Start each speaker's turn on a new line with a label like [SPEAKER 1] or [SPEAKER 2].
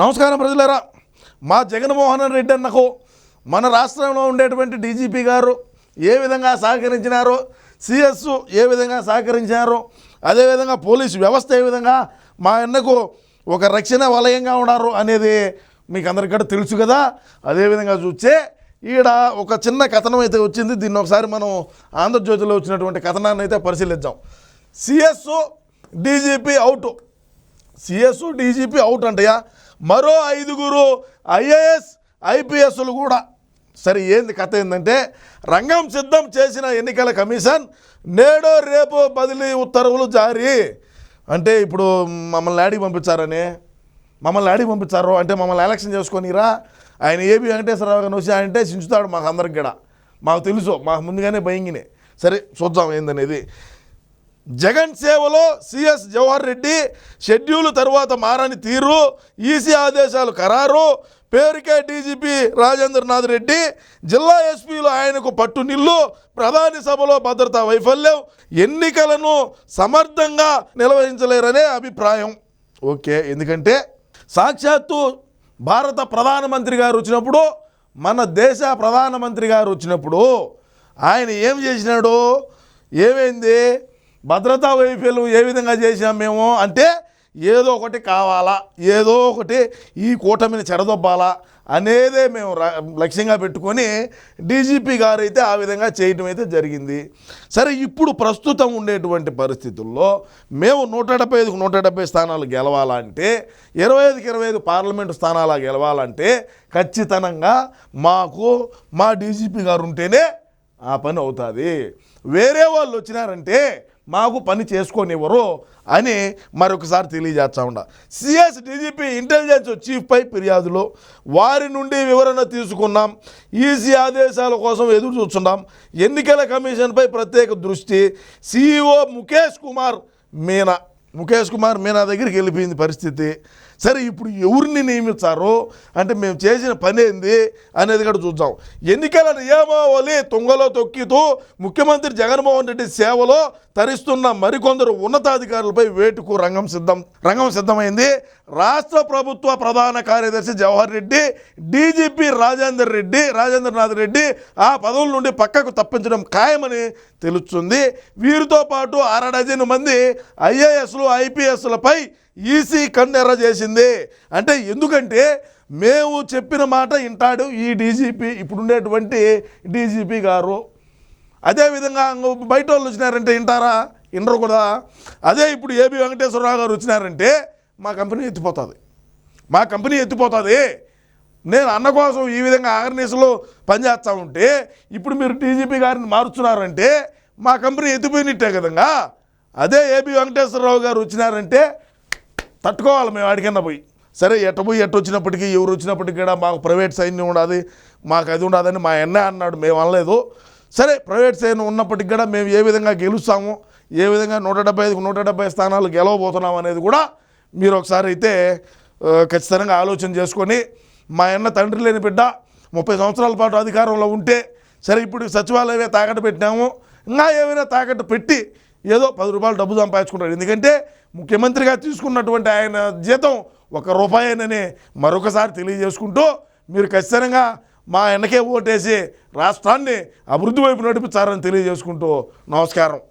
[SPEAKER 1] నమస్కారం ప్రజలారా. మా జగన్మోహన్ రెడ్డి అన్నకు మన రాష్ట్రంలో ఉండేటువంటి డీజీపీ గారు ఏ విధంగా సహకరించినారో సిఎస్ ఏ విధంగా సహకరించినారో అదేవిధంగా పోలీసు వ్యవస్థ ఏ విధంగా మా అన్నకు ఒక రక్షణ వలయంగా ఉన్నారు అనేది మీకు అందరికీ కూడా తెలుసు కదా. అదేవిధంగా చూస్తే ఈడ ఒక చిన్న కథనం అయితే వచ్చింది. దీన్ని ఒకసారి మనం ఆంధ్రజ్యోతిలో వచ్చినటువంటి కథనాన్ని అయితే పరిశీలిద్దాం. CS DGP out. CS DGP out అంటయా మరో ఐదుగురు ఐఏఎస్ ఐపీఎస్లు కూడా. సరే ఏంది కథ ఏంటంటే రంగం సిద్ధం చేసిన ఎన్నికల కమిషన్ నేడో రేపు బదిలీ ఉత్తర్వులు జారీ. అంటే ఇప్పుడు మమ్మల్ని ఆడికి పంపించారని. మమ్మల్ని ఆడికి పంపించారు అంటే మమ్మల్ని ఎలక్షన్ చేసుకొనిరా. ఆయన ఏబి వెంకటేశ్వరరావు గారిని వచ్చి అంటే చించుతాడు మాకు అందరికి కూడా. మాకు తెలుసు మాకు ముందుగానే భయంగినే. సరే చూద్దాం ఏందనేది. జగన్ సేవలో సిఎస్ జవహర్ రెడ్డి షెడ్యూల్ తర్వాత మారని తీరు ఈసీ ఆదేశాలు ఖరారు పేరుకే డీజీపీ రాజేంద్రనాథ్ రెడ్డి జిల్లా ఎస్పీలు ఆయనకు పట్టునిల్లు ప్రధాని సభలో భద్రతా వైఫల్యం ఎన్నికలను సమర్థంగా నిర్వహించలేరనే అభిప్రాయం. ఓకే ఎందుకంటే సాక్షాత్తు భారత ప్రధానమంత్రి గారు వచ్చినప్పుడు మన దేశ ప్రధానమంత్రి గారు వచ్చినప్పుడు ఆయన ఏం చేసినాడు? ఏమైంది? భద్రతా వైఫల్యం ఏ విధంగా చేసాం మేము అంటే ఏదో ఒకటి కావాలా ఏదో ఒకటి ఈ కూటమిని చెడదొబ్బాలా అనేదే మేము లక్ష్యంగా పెట్టుకొని డీజీపీ గారు అయితే ఆ విధంగా చేయటం అయితే జరిగింది. సరే ఇప్పుడు ప్రస్తుతం ఉండేటువంటి పరిస్థితుల్లో మేము నూట డెబ్బై ఐదుకు నూట డెబ్బై స్థానాలు గెలవాలంటే ఇరవై ఐదుకి ఇరవై ఐదు పార్లమెంటు స్థానాలు గెలవాలంటే ఖచ్చితంగా మాకు మా డీజీపీ గారు ఉంటేనే ఆ పని అవుతుంది. వేరే వాళ్ళు వచ్చినారంటే మాకు పని చేసుకోనివ్వరు అని మరొకసారి తెలియజేస్తా ఉండ సిఎస్ డీజీపీ ఇంటెలిజెన్స్ చీఫ్పై ఫిర్యాదులో వారి నుండి వివరణ తీసుకున్నాం. ఈసీ ఆదేశాల కోసం ఎదురు చూస్తున్నాం. ఎన్నికల కమిషన్పై ప్రత్యేక దృష్టి సిఇఓ ముఖేష్ కుమార్ మీనా. ముఖేష్ కుమార్ మీనా దగ్గరికి వెళ్ళిపోయింది పరిస్థితి. సరే ఇప్పుడు ఎవరిని నియమించారో? అంటే మేము చేసిన పని ఏంది అనేది కూడా చూద్దాం. ఎన్నికల నియమావళి తుంగలో తొక్కితూ ముఖ్యమంత్రి జగన్మోహన్ రెడ్డి సేవలో తరిస్తున్న మరికొందరు ఉన్నతాధికారులపై వేటుకు రంగం సిద్ధం. రంగం సిద్ధమైంది. రాష్ట్ర ప్రభుత్వ ప్రధాన కార్యదర్శి జవహర్ రెడ్డి డీజీపీ రాజేందర్ రెడ్డి రాజేంద్రనాథ్ రెడ్డి ఆ పదవుల నుండి పక్కకు తప్పించడం ఖాయమని తెలుస్తుంది. వీరితో పాటు అర డజన్ మంది ఐఏఎస్లు ఐపీఎస్లపై ఈసీ కన్నెర్ర చేసింది. అంటే ఎందుకంటే మేము చెప్పిన మాట వింటాడు ఈ డీజీపీ ఇప్పుడుండేటువంటి డీజీపీ గారు. అదేవిధంగా బయట వాళ్ళు వచ్చినారంటే వింటారా? వినరు కూడా అదే ఇప్పుడు ఏబి వెంకటేశ్వరరావు గారు వచ్చినారంటే మా కంపెనీ ఎత్తిపోతుంది. మా కంపెనీ ఎత్తిపోతుంది. నేను అన్న కోసం ఈ విధంగా ఆగర్నీసులో పనిచేస్తూ ఉంటే ఇప్పుడు మీరు టీజీపీ గారిని మారుస్తున్నారంటే మా కంపెనీ ఎత్తిపోయినట్టే కదంగా. అదే ఏబి వెంకటేశ్వరరావు గారు వచ్చినారంటే తట్టుకోవాలి మేము ఆడికన్నా పోయి. సరే ఎట్ట పోయి ఎట్ట వచ్చినప్పటికీ ఎవరు వచ్చినప్పటికీ కూడా మాకు ప్రైవేట్ సైన్యం ఉండదు మాకు అది ఉండదని మా అన్న అన్నాడు మేము అనలేదు. సరే ప్రైవేట్ సైన్యం ఉన్నప్పటికీ కూడా మేము ఏ విధంగా గెలుస్తాము ఏ విధంగా నూట డెబ్బై ఐదుకు నూట డెబ్బై స్థానాలు గెలవబోతున్నాం అనేది కూడా మీరు ఒకసారి అయితే ఖచ్చితంగా ఆలోచన చేసుకొని మా అన్న తండ్రి లేని బిడ్డ ముప్పై సంవత్సరాల పాటు అధికారంలో ఉంటే సరే ఇప్పుడు సచివాలయమే తాకట్టు పెట్టినాము ఇంకా ఏమైనా తాకట్టు పెట్టి ఏదో పది రూపాయలు డబ్బు సంపాదించుకుంటాడు. ఎందుకంటే ముఖ్యమంత్రిగా తీసుకున్నటువంటి ఆయన జీతం ఒక రూపాయేనని మరొకసారి తెలియజేసుకుంటూ మీరు ఖచ్చితంగా మా వెనకే ఓటేసి రాష్ట్రాన్ని అభివృద్ధి వైపు నడిపించారని తెలియజేసుకుంటూ నమస్కారం.